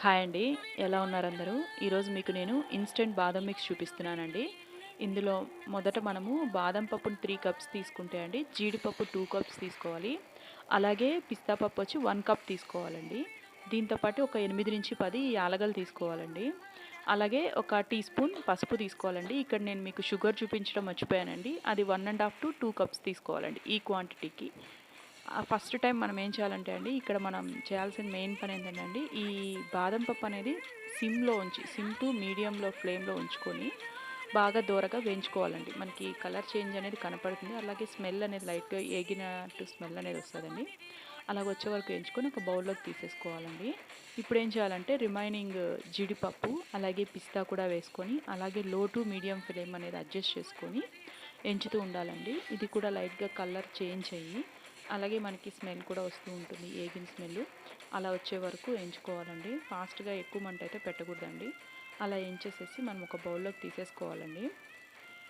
Hi అండి. ఎలా ఉన్నారు అందరూ? ఈరోజు మీకు నేను ఇన్స్టెంట్ బాదం మిక్స్ చూపిస్తున్నానండి. ఇందులో మొదట మనము బాదం పప్పును త్రీ కప్స్ తీసుకుంటే అండి జీడిపప్పు టూ కప్స్ తీసుకోవాలి. అలాగే పిస్తా పప్పు వచ్చి వన్ కప్ తీసుకోవాలండి. దీంతోపాటు ఒక ఎనిమిది నుంచి పది యాలగలు తీసుకోవాలండి. అలాగే ఒక టీ స్పూన్ పసుపు తీసుకోవాలండి. ఇక్కడ నేను మీకు షుగర్ చూపించడం మర్చిపోయానండి. అది one and half to two cups తీసుకోవాలండి ఈ క్వాంటిటీకి ఫస్ట్ టైం మనం ఏం చేయాలంటే అండి ఇక్కడ మనం చేయాల్సిన మెయిన్ పని ఏంటంటే అండి ఈ బాదం పప్పు అనేది సిమ్లో ఉంచి సిమ్ టు మీడియంలో ఫ్లేమ్లో ఉంచుకొని బాగా దూరగా వేయించుకోవాలండి. మనకి కలర్ చేంజ్ అనేది కనపడుతుంది. అలాగే స్మెల్ అనేది లైట్గా ఏగినట్టు స్మెల్ అనేది వస్తుందండి. అలాగ వచ్చే వరకు వేయించుకొని ఒక బౌల్లోకి తీసేసుకోవాలండి. ఇప్పుడు ఏం చేయాలంటే రిమైనింగ్ జీడిపప్పు అలాగే పిస్తా కూడా వేసుకొని అలాగే లో టు మీడియం ఫ్లేమ్ అనేది అడ్జస్ట్ చేసుకొని ఎంచుతూ ఉండాలండి. ఇది కూడా లైట్గా కలర్ చేంజ్ అయ్యి అలాగే మనకి స్మెల్ కూడా వస్తూ ఉంటుంది ఏగిన స్మెల్. అలా వచ్చే వరకు ఎంచుకోవాలండి. ఫాస్ట్గా ఎక్కువ మంట అయితే పెట్టకూడదండి. అలా వేయించేసేసి మనం ఒక బౌల్లోకి తీసేసుకోవాలండి.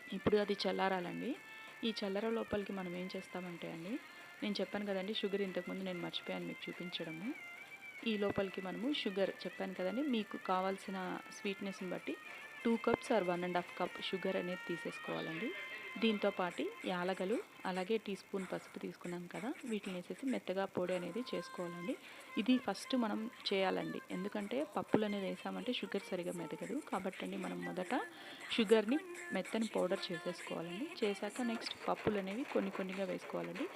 ఇప్పుడు అది చల్లారాలండి. ఈ చల్లర లోపలికి మనం ఏం చేస్తామంటే అండి నేను చెప్పాను కదండి షుగర్ ఇంతకుముందు నేను మర్చిపోయాను మీకు చూపించడము. ఈ లోపలికి మనము షుగర్ చెప్పాను కదండి మీకు కావాల్సిన స్వీట్నెస్ని బట్టి two cups or one and half cup sugar అనేది తీసేసుకోవాలండి. దీంతో పాటు యాలగలు అలాగే టీ స్పూన్ పసుపు తీసుకున్నాం కదా వీటిని వేసేసి మెత్తగా పొడి అనేది చేసుకోవాలండి. ఇది ఫస్ట్ మనం చేయాలండి. ఎందుకంటే పప్పులు అనేది వేసామంటే షుగర్ సరిగా మెదగదు. కాబట్టి మనం మొదట షుగర్ని మెత్తని పౌడర్ చేసేసుకోవాలండి. చేశాక నెక్స్ట్ పప్పులు అనేవి కొన్ని కొన్నిగా వేసుకోవాలండి.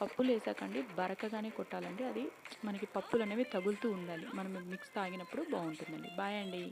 పప్పులు వేసాకండి బరకగానే కొట్టాలండి. అది మనకి పప్పులు అనేవి తగులుతూ ఉండాలి. మనం మిక్స్ తాగినప్పుడు బాగుంటుందండి. బాయ్ అండి.